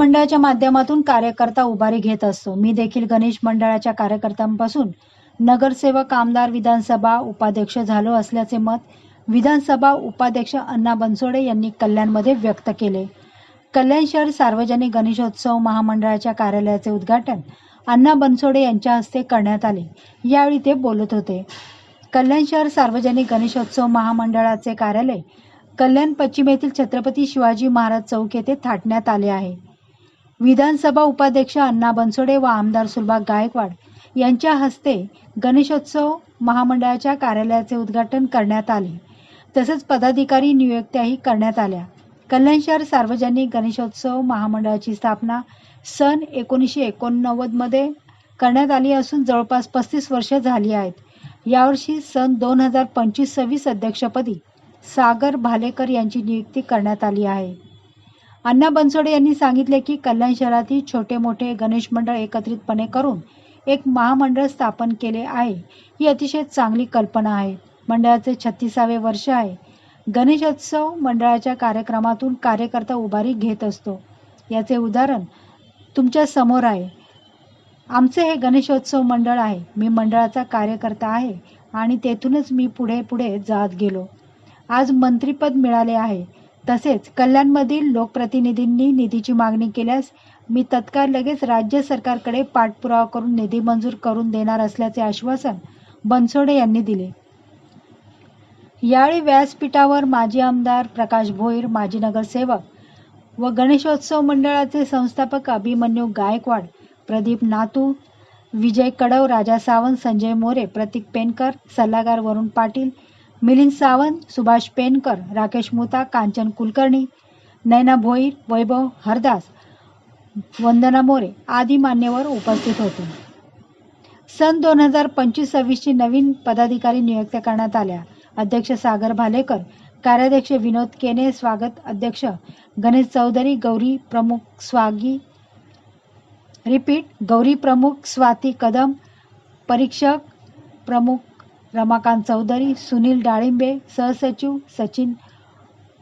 मंडळाच्या माध्यमातून कार्यकर्ता उभारी घेत असतो. मी देखील गणेश मंडळाच्या कार्यकर्त्यांपासून नगरसेवक आमदार विधानसभा उपाध्यक्ष झालो असल्याचे मत विधानसभा उपाध्यक्ष अण्णा बनसोडे यांनी कल्याणमध्ये व्यक्त केले. कल्याण शहर सार्वजनिक गणेशोत्सव महामंडळाच्या कार्यालयाचे उद्घाटन अण्णा बनसोडे यांच्या हस्ते करण्यात आले. यावेळी ते बोलत होते. कल्याण शहर सार्वजनिक गणेशोत्सव महामंडळाचे कार्यालय कल्याण पश्चिम येथील छत्रपती शिवाजी महाराज चौक येथे थाटण्यात आले आहे. विधानसभा उपाध्यक्ष अण्णा बनसोडे व आमदार सुलभा गायकवाड यांच्या हस्ते गणेशोत्सव महामंडळाच्या कार्यालयाचे उद्घाटन करण्यात आले. तसेच पदाधिकारी नियुक्त्याही करण्यात आल्या. कल्याण शहर सार्वजनिक गणेशोत्सव महामंडळाची स्थापना सन एकोणीसशे एकोणनव्वदमध्ये करण्यात आली असून जवळपास पस्तीस वर्ष झाली आहेत. यावर्षी सन दोन हजार पंचवीस सव्वीस अध्यक्षपदी सागर भालेकर यांची नियुक्ती करण्यात आली आहे. अण्णा बनसोडे यांनी सांगितले की कल्याण शहरातील छोटे मोठे गणेश मंडळ एकत्रितपणे करून एक महामंडळ स्थापन केले आहे. ही अतिशय चांगली कल्पना आहे. मंडळाचे छत्तीसावे वर्ष आहे. गणेशोत्सव मंडळाच्या कार्यक्रमातून कार्यकर्ता उभारी घेत असतो. याचे उदाहरण तुमच्यासमोर आहे. आमचे हे गणेशोत्सव मंडळ आहे. मी मंडळाचा कार्यकर्ता आहे आणि तेथूनच मी पुढे पुढे जात गेलो. आज मंत्रीपद मिळाले आहे. तसेच कल्याणमधील लोकप्रतिनिधींनी निधीची मागणी केल्यास मी तत्काळ लगेच राज्य सरकारकडे पाठपुरावा करून निधी मंजूर करून देणार असल्याचे आश्वासन बनसोडे यांनी दिले. यावेळी व्यासपीठावर माजी आमदार प्रकाश भोईर माजी नगरसेवक व गणेशोत्सव मंडळाचे संस्थापक अभिमन्यू गायकवाड प्रदीप नातू विजय कडव राजा सावंत संजय मोरे प्रतीक पेनकर सल्लागार वरुण पाटील मिलिंद सावंत सुभाष पेनकर राकेश मुता कांचन कुलकर्णी नैना भोईर वैभव हरदास वंदना मोरे आदी मान्यवर उपस्थित होते. सन दोन हजार पंचवीस सव्वीसची नवीन पदाधिकारी नियुक्त करण्यात आल्या. अध्यक्ष सागर भालेकर कार्याध्यक्ष विनोद केने स्वागत अध्यक्ष गणेश चौधरी गौरी प्रमुख स्वागी रिपीट गौरी प्रमुख स्वाती कदम परीक्षक प्रमुख रमाकांत चौधरी सुनील डाळिंबे सहसचिव सचिन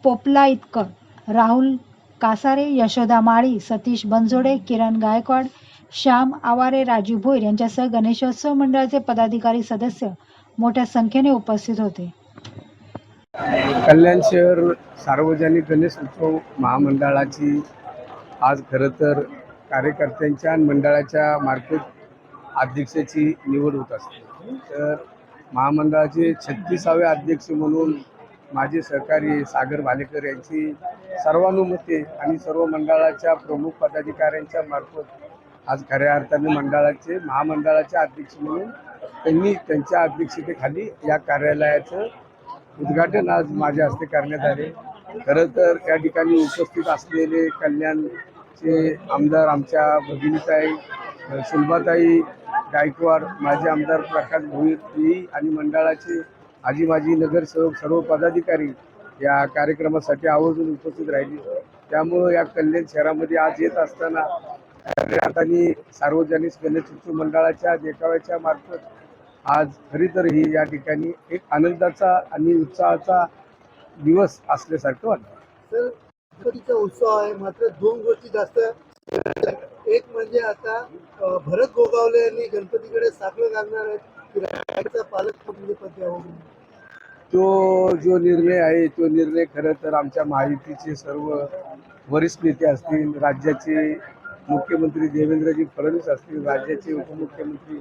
पोपला इतकर राहुल कासारे यशोदा माळी सतीश बनजोडे किरण गायकवाड श्याम आवारे राजू भोईर यांच्यासह गणेशोत्सव मंडळाचे पदाधिकारी सदस्य मोठ्या संख्येने उपस्थित होते. कल्याण शहर सार्वजनिक गणेश उत्सव महामंडळाची आज खरं तर कार्यकर्त्यांच्या आणि मंडळाच्या मार्फत अध्यक्षाची निवड होत असते. तर महामंडळाचे छत्तीसावे अध्यक्ष म्हणून माझे सहकारी सागर भालेकर यांची सर्वानुमते आणि सर्व मंडळाच्या प्रमुख पदाधिकाऱ्यांच्या मार्फत आज खऱ्या अर्थाने मंडळाचे महामंडळाचे अध्यक्ष म्हणून त्यांनी त्यांच्या अध्यक्षतेखाली या कार्यालयाचं उद्घाटन आज माझ्या हस्ते करण्यात आले. खरं तर या ठिकाणी उपस्थित असलेले कल्याणचे आमदार आमच्या भगिनीताई सुलभाताई गायकवाड माजी आमदार प्रकाश भोईर आणि मंडळाचे आजी माजी नगरसेवक सर्व पदाधिकारी या कार्यक्रमासाठी आवर्जून उपस्थित राहिली. त्यामुळं या कल्याण शहरामध्ये आज येत असताना आणि सार्वजनिक गणेशोत्सव मंडळाच्या देखाव्याच्या मार्फत आज खरी तर ही या ठिकाणी एक आनंदाचा आणि उत्साहाचा दिवस असल्यासारखं वाटतं. तर गणपतीचा उत्सव आहे मात्र दोन गोष्टी जास्त एक म्हणजे आता भरत गोगावले यांनी गणपतीकडे साखळं घालणार आहेत पालकमंत्री तो जो निर्णय आहे तो निर्णय खरं तर आमच्या महायुतीचे सर्व वरिष्ठ नेते असतील राज्याचे मुख्यमंत्री देवेंद्रजी फडणवीस असतील राज्याचे उपमुख्यमंत्री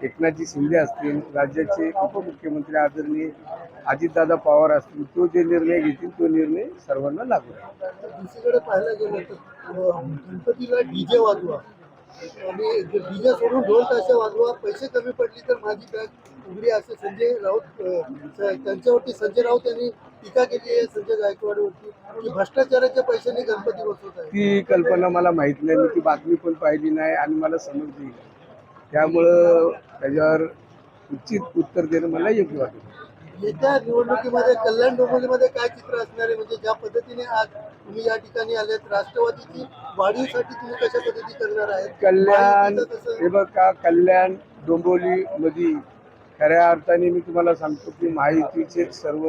एकनाथजी शिंदे असतील राज्याचे उपमुख्यमंत्री आदरणीय अजितदादा पवार असतील तो जे निर्णय घेतील तो निर्णय सर्वांना लागू दुसरीकडे पाहायला गेलं तर गणपतीला डीजे वाजवा. आणि डीजे सोडून ढोल ताशा वाजवा पैसे कमी पडली तर माझी बँक उघडी असे संजय राऊत त्यांच्यावरती संजय राऊत यांनी टीका केली आहे संजय गायकवाडवरती की भ्रष्टाचाराच्या पैशाने गणपती बसवत आहे. ती कल्पना मला माहीत नाही मी ती बातमी पण पाहिली नाही आणि मला समजली नाही. त्यामुळं त्याच्यावर उचित उत्तर देणं मला योग्य वाटतं. येत्या निवडणुकीमध्ये कल्याण डोंबिवलीमध्ये काय चित्र असणार आहे? म्हणजे ज्या पद्धतीने आज तुम्ही या ठिकाणी आलेत राष्ट्रवादीची वाढीसाठी तुम्ही कशा पद्धती करणार आहेत? कल्याण हे बघा कल्याण डोंबिवली मध्ये खऱ्या अर्थाने मी तुम्हाला सांगतो की महायुतीचे सर्व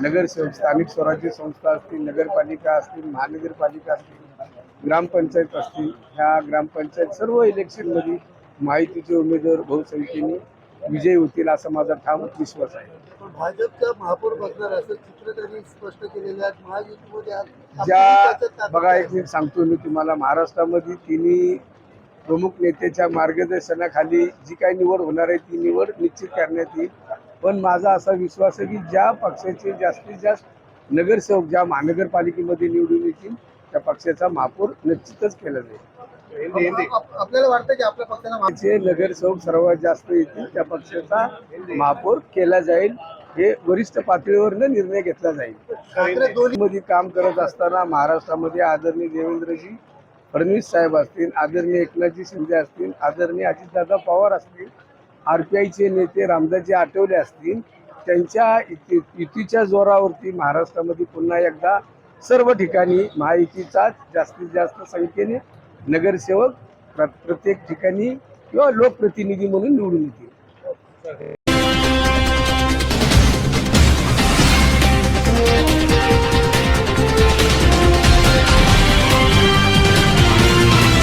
नगरसेवक स्थानिक स्वराज्य संस्था असतील नगरपालिका असतील महानगरपालिका असतील ग्रामपंचायत असतील ह्या ग्रामपंचायत सर्व इलेक्शनमध्ये माहितीचे उमेदवार बहुसंख्येने विजयी होतील असा माझा ठाम विश्वास आहे. भाजपचा महापौर बसणार असं चित्र त्यांनी स्पष्ट केलेलं आहे. महायुतीमध्ये ज्या बघा. एक मी सांगतो मी तुम्हाला. महाराष्ट्रामध्ये तिन्ही प्रमुख नेत्याच्या मार्गदर्शनाखाली जी काही निवड होणार आहे ती निवड निश्चित करण्यात येईल. पण माझा असा विश्वास आहे की ज्या पक्षाचे जास्तीत जास्त नगरसेवक ज्या महानगरपालिकेमध्ये निवडून येतील त्या पक्षाचा महापौर निश्चितच केला जाईल. आपल्याला वाटतं की आपल्या पक्षाला जे नगरसेवक सर्वात जास्त येतील त्या पक्षाचा महापौर केला जाईल. हे वरिष्ठ पातळीवरनं निर्णय घेतला जाईल. मध्ये काम करत असताना महाराष्ट्रामध्ये आदरणीय देवेंद्रजी फडणवीस साहेब असतील आदरणीय एकनाथजी शिंदे असतील आदरणीय अजितदादा पवार असतील आर पी आयचे नेते रामदासजी आठवले असतील त्यांच्या युती- युतीच्या जोरावरती महाराष्ट्रामध्ये पुन्हा एकदा सर्व ठिकाणी महायुतीचा जास्तीत जास्त संख्येने नगरसेवक प्रत्येक ठिकाणी किंवा लोकप्रतिनिधी म्हणून निवडून येतील.